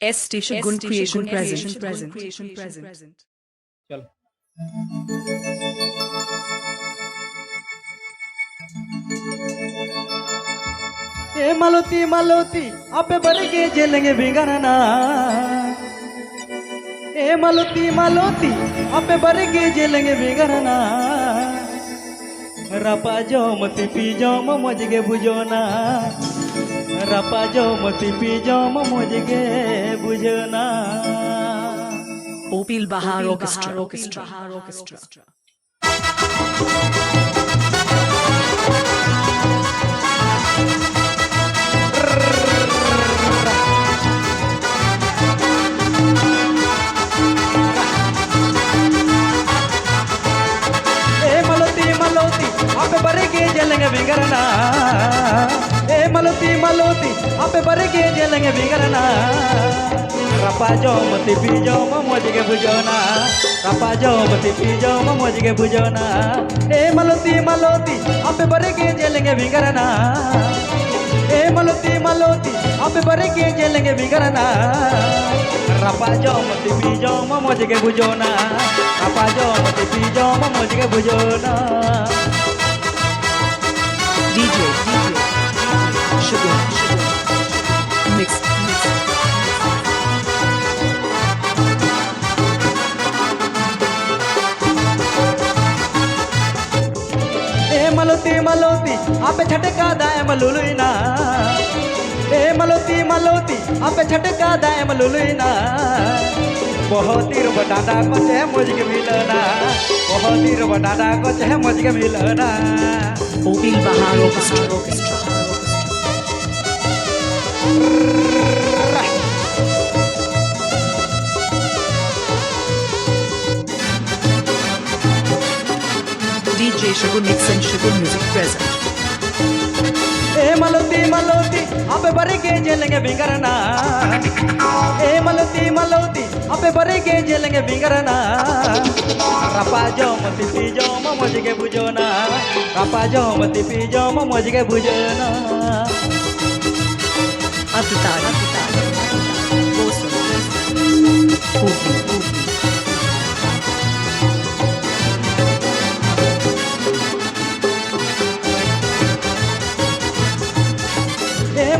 S Station Gun Creation Present. Present. चलो ए मालती मालती अबे बरगे जेलेंगे बिगड़ना ए मालती मालती अबे बरगे जेलेंगे बिगड़ना रपा जो मती पी जो मजगे बुझोना रपा जो मती पी जो Majage बुझोना Opil Bahar Orchestra. Orchestra. ए मलती मलती अबे बरगे जेलेंगे बिगड़ना ए मलती मलती अबे बरगे जेलेंगे बिगड़ना। रपा जो मती, पी जो मजगे बुझोना रपा जो मती, पी जो मजगे बुझोना ए मलती मलती अबे बरगे जेलेंगे बिगड़ना। ए मलती मलती अबे बरगे जेलेंगे बिगड़ना। रपा जो मती, पी जो के बुझोना रपा जो मती, पी जो मजगे बुझोना DJ. Sugar. मलती मलती, आपे छटका दाए मलुलुइना ए मलती मलती, आपे छटका दाए मलुलुइना बहुत तीर बटाटा को चाहे मुझके मिलना। बहुत तीर बटाटा को चाहे मुझके मिलना। Opil Bahar Orchestra. DJ Sugar Mix and Sugar Music present. ए मलती मलती, आपे बरे के जेलेंगे बिगड़ना ए मलती मलती, आपे बरे के जेलेंगे बिगड़ना रपा जो मती पी जो मजगे बुझोना रपा जो मती पी जो मजगे बुझोना Atutar. Bolsa.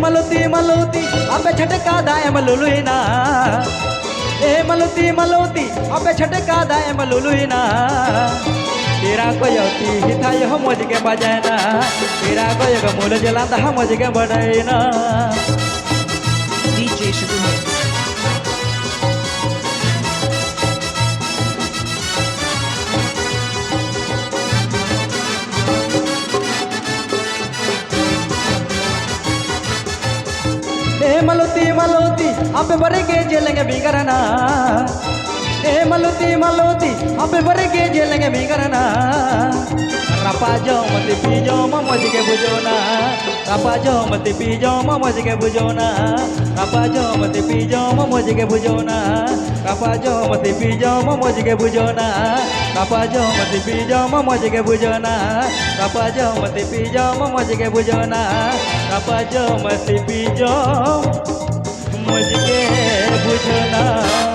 मलोती, मलती अबे छटका दाए मलुलुइना ए मलोती मलोती अबे छटका दाए मलुलुइना तेरा कोयती हिथाय हो मजगे बजाना तेरा कोयग मूल जलांदा हम मजगे बड़ैना DJ Sugar Mix. ए मलती मलती अबे बरगे जेलेंगे बिगड़ना ए मलती मलती अबे बरगे जेलेंगे बिगड़ना रपा जो मत पी जो मजगे बुझोना रपा जो मत पी जो मजगे बुझोना रपा जो मत पी जो मजगे बुझोना रपा जो मत पी जो मजगे बुझोना रपा जो मत पी जो मजगे बुझोना रपा जो मत पी जो मजगे बुझोना रपा जो मत पी जो मुझके बुझना